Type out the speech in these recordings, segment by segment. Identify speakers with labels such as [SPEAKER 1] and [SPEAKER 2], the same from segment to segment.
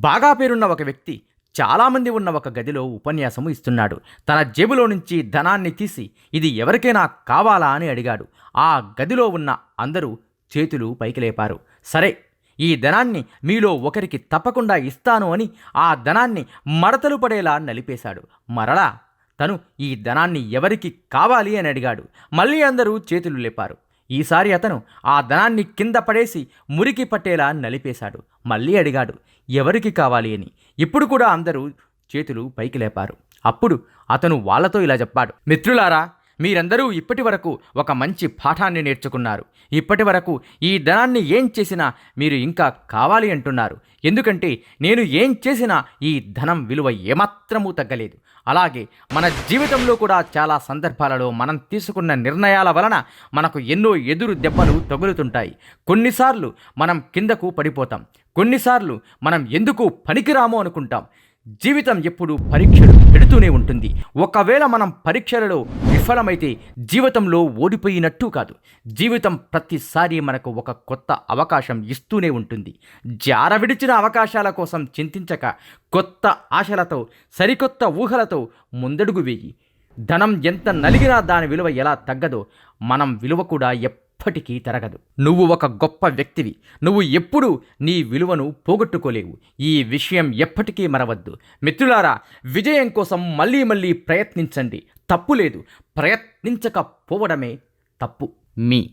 [SPEAKER 1] బాగా పేరున్న ఒక వ్యక్తి చాలామంది ఉన్న ఒక గదిలో ఉపన్యాసము ఇస్తున్నాడు. తన జేబులో నుంచి ధనాన్ని తీసి ఇది ఎవరికైనా కావాలా? అని అడిగాడు. ఆ గదిలో ఉన్న అందరూ చేతులు పైకి లేపారు సరే ఈ ధనాన్ని మీలో ఒకరికి తప్పకుండా ఇస్తాను అని ఆ ధనాన్ని మడతలు పడేలా నలిపేశాడు. మరలా తను ఈ ధనాన్ని ఎవరికి కావాలి? అని అడిగాడు. మళ్ళీ అందరూ చేతులు లేపారు. ఈసారి అతను ఆ ధనాన్ని కింద పడేసి మురికి పట్టేలా నలిపేశాడు. మళ్ళీ అడిగాడు ఎవరికి కావాలి అని? ఇప్పుడు కూడా అందరూ చేతులు పైకి లేపారు. అప్పుడు అతను వాళ్ళతో ఇలా చెప్పాడు మిత్రులారా మీరందరూ ఇప్పటి వరకు ఒక మంచి పాఠాన్ని నేర్చుకున్నారు. ఇప్పటి వరకు ఈ ధనాన్ని ఏం చేసినా మీరు ఇంకా కావాలి అంటున్నారు. ఎందుకంటే నేను ఏం చేసినా ఈ ధనం విలువ ఏమాత్రమూ తగ్గలేదు. అలాగే మన జీవితంలో కూడా చాలా సందర్భాలలో మనం తీసుకున్న నిర్ణయాల వలన మనకు ఎన్నో ఎదురు దెబ్బలు తగులుతుంటాయి. కొన్నిసార్లు మనం కిందకు పడిపోతాం. కొన్నిసార్లు మనం ఎందుకు పనికిరాము అనుకుంటాం. జీవితం ఎప్పుడు పరీక్షలు పెడుతూనే ఉంటుంది. ఒకవేళ మనం పరీక్షలలో విఫలమైతే జీవితంలో ఓడిపోయినట్టు కాదు. జీవితం ప్రతిసారి మనకు ఒక కొత్త అవకాశం ఇస్తూనే ఉంటుంది. జార విడిచిన అవకాశాల కోసం చింతించక కొత్త ఆశలతో సరికొత్త ఊహలతో ముందడుగు వేయి. ధనం ఎంత నలిగినా దాని విలువ ఎలా తగ్గదో మనం విలువ కూడా ఎప్పటికీ తరగదు. నువ్వు ఒక గొప్ప వ్యక్తివి. నువ్వు ఎప్పుడూ నీ విలువను పోగొట్టుకోలేవు. ఈ విషయం ఎప్పటికీ మరవద్దు. మిత్రులారా విజయం కోసం మళ్ళీ మళ్ళీ ప్రయత్నించండి. తప్పు లేదు. ప్రయత్నించకపోవడమే తప్పు. మీ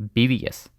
[SPEAKER 1] బీవీఎస్